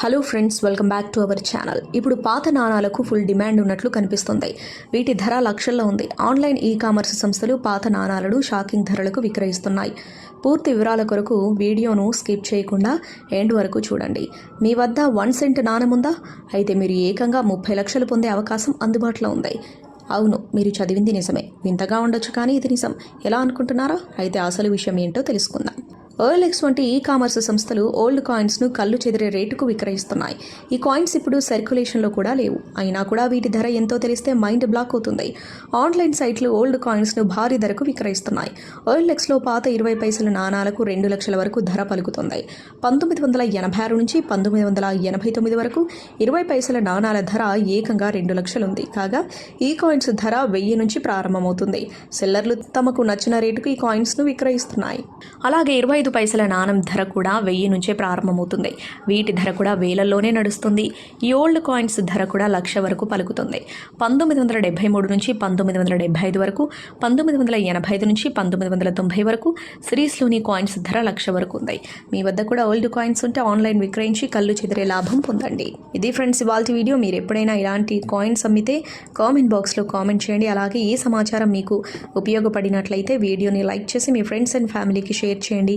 Hello friends welcome back to our channel ఇప్పుడు పాత నాణాలకు full demand ఉన్నట్లు కనిపిస్తుంది. వీటి ధర లక్షల్లో ఉంది. ఆన్లైన్ ఈ కామర్స్ సంస్థలు పాత నాణాలను షాకింగ్ ధరలకు విక్రయిస్తున్నాయి. పూర్తి వివరాల కొరకు వీడియోను స్కిప్ చేయకుండా ఎండ్ వరకు చూడండి. మీ వద్ద వన్ సెంట్ నాణముందా ఉందా? అయితే మీరు ఏకంగా ముప్పై లక్షలు పొందే అవకాశం అందుబాటులో ఉంది. అవును మీరు చదివింది నిజమే. వింతగా ఉండొచ్చు కానీ ఇది నిజం. ఎలా అనుకుంటున్నారా అయితే అసలు విషయం ఏంటో తెలుసుకుందాం. ఎర్లెక్స్ వంటి ఈ కామర్స్ సంస్థలు ఓల్డ్ కాయిన్స్ను కళ్ళు చెదిరే రేటుకు విక్రయిస్తున్నాయి. ఈ కాయిన్స్ ఇప్పుడు సర్క్యులేషన్లో కూడా లేవు. అయినా కూడా వీటి ధర ఎంతో తెలిస్తే మైండ్ బ్లాక్ అవుతుంది. ఆన్లైన్ సైట్లు ఓల్డ్ కాయిన్స్ను భారీ ధరకు విక్రయిస్తున్నాయి. ఎర్లెక్స్లో పాత ఇరవై పైసల నాణాలకు రెండు లక్షల వరకు ధర పలుకుతుంది. పంతొమ్మిది వందల ఎనభై ఆరు నుంచి పంతొమ్మిది వందల ఎనభై తొమ్మిది వరకు ఇరవై పైసల నాణాల ధర ఏకంగా రెండు లక్షలుంది. కాగా ఈ కాయిన్స్ ధర వెయ్యి నుంచి ప్రారంభమవుతుంది. సెల్లర్లు తమకు నచ్చిన రేటుకు ఈ కాయిన్స్ను విక్రయిస్తున్నాయి. అలాగే ఇరవై ఐదు పైసల నాణం ధర కూడా వెయ్యి నుంచే ప్రారంభమవుతుంది. వీటి ధర కూడా వేలల్లోనే నడుస్తుంది. ఈ ఓల్డ్ కాయిన్స్ ధర కూడా లక్ష వరకు పలుకుతుంది. పంతొమ్మిది వందల డెబ్బై మూడు నుంచి పంతొమ్మిది వందల డెబ్బై ఐదు వరకు పంతొమ్మిది వందల ఎనభై ఐదు నుంచి పంతొమ్మిది వందల తొంభై వరకు సిరీస్లోని కాయిన్స్ ధర లక్ష వరకు ఉంది. మీ వద్ద కూడా ఓల్డ్ కాయిన్స్ ఉంటే ఆన్లైన్ విక్రయించి కళ్ళు చెదిరే లాభం పొందండి. ఇది ఫ్రెండ్స్ ఇవాళ వీడియో. మీరు ఎప్పుడైనా ఇలాంటి కాయిన్స్ అమ్మితే కామెంట్ బాక్స్లో కామెంట్ చేయండి. అలాగే ఈ సమాచారం మీకు ఉపయోగపడినట్లయితే వీడియోని లైక్ చేసి మీ ఫ్రెండ్స్ అండ్ ఫ్యామిలీకి షేర్ చేయండి.